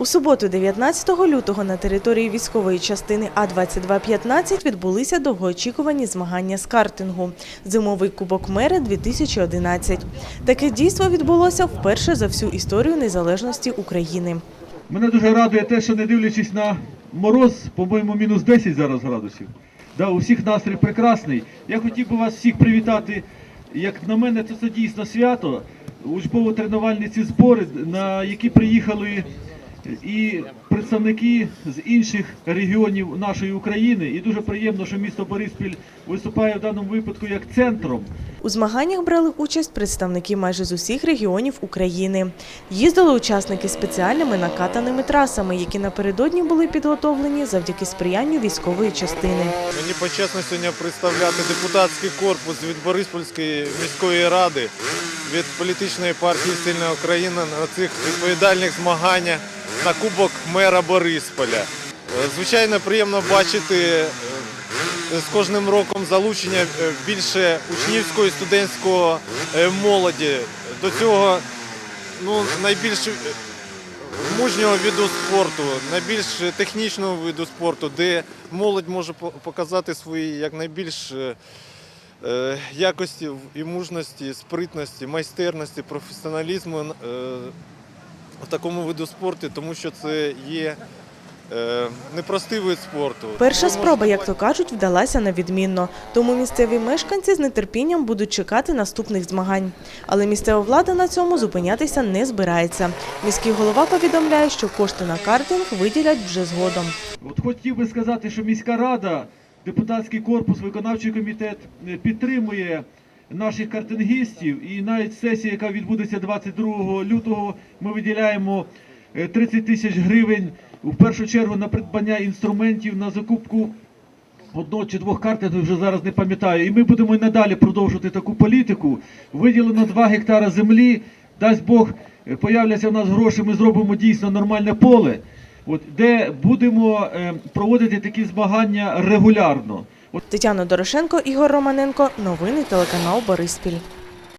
У суботу, 19 лютого, на території військової частини А-2215 відбулися довгоочікувані змагання з картингу «Зимовий кубок мера 2011». Таке дійство відбулося вперше за всю історію незалежності України. Мене дуже радує те, що не дивлячись на мороз, по-моєму, мінус 10 зараз градусів. Да, у всіх настрій прекрасний. Я хотів би вас всіх привітати. Як на мене, це дійсно свято. Учбово-тренувальні збори, на які приїхали і представники з інших регіонів нашої України. І дуже приємно, що місто Бориспіль виступає в даному випадку як центром. У змаганнях брали участь представники майже з усіх регіонів України. Їздили учасники спеціальними накатаними трасами, які напередодні були підготовлені завдяки сприянню військової частини. Мені почесно сьогодні представляти депутатський корпус від Бориспільської міської ради, від політичної партії Сильна Україна на цих відповідальних змаганнях на Кубок мера Борисполя. Е, Звичайно, приємно бачити е, з кожним роком залучення е, більше учнівської студентського е, молоді. До цього ну, найбільш мужнього виду спорту, найбільш технічного виду спорту, де молодь може показати свої якнайбільш якості і мужності, спритності, майстерності, професіоналізму такому виду спорту, тому що це є е, непростий вид спорту. Перша спроба, як то кажуть, вдалася на відмінно. Тому місцеві мешканці з нетерпінням будуть чекати наступних змагань. Але місцева влада на цьому зупинятися не збирається. Міський голова повідомляє, що кошти на картинг виділять вже згодом. От хотів би сказати, що міська рада, депутатський корпус, виконавчий комітет е, підтримує наших картингістів. І навіть сесія, яка відбудеться 22 лютого, ми виділяємо е, 30 тисяч гривень в першу чергу на придбання інструментів на закупку. Одного чи двох картингів вже зараз не пам'ятаю. І ми будемо і надалі продовжувати таку політику. Виділено 2 гектара землі. Дасть Бог, е, появляться в нас гроші, ми зробимо дійсно нормальне поле, от, де будемо е, проводити такі змагання регулярно. Тетяна Дорошенко, Ігор Романенко. Новини телеканал Бориспіль.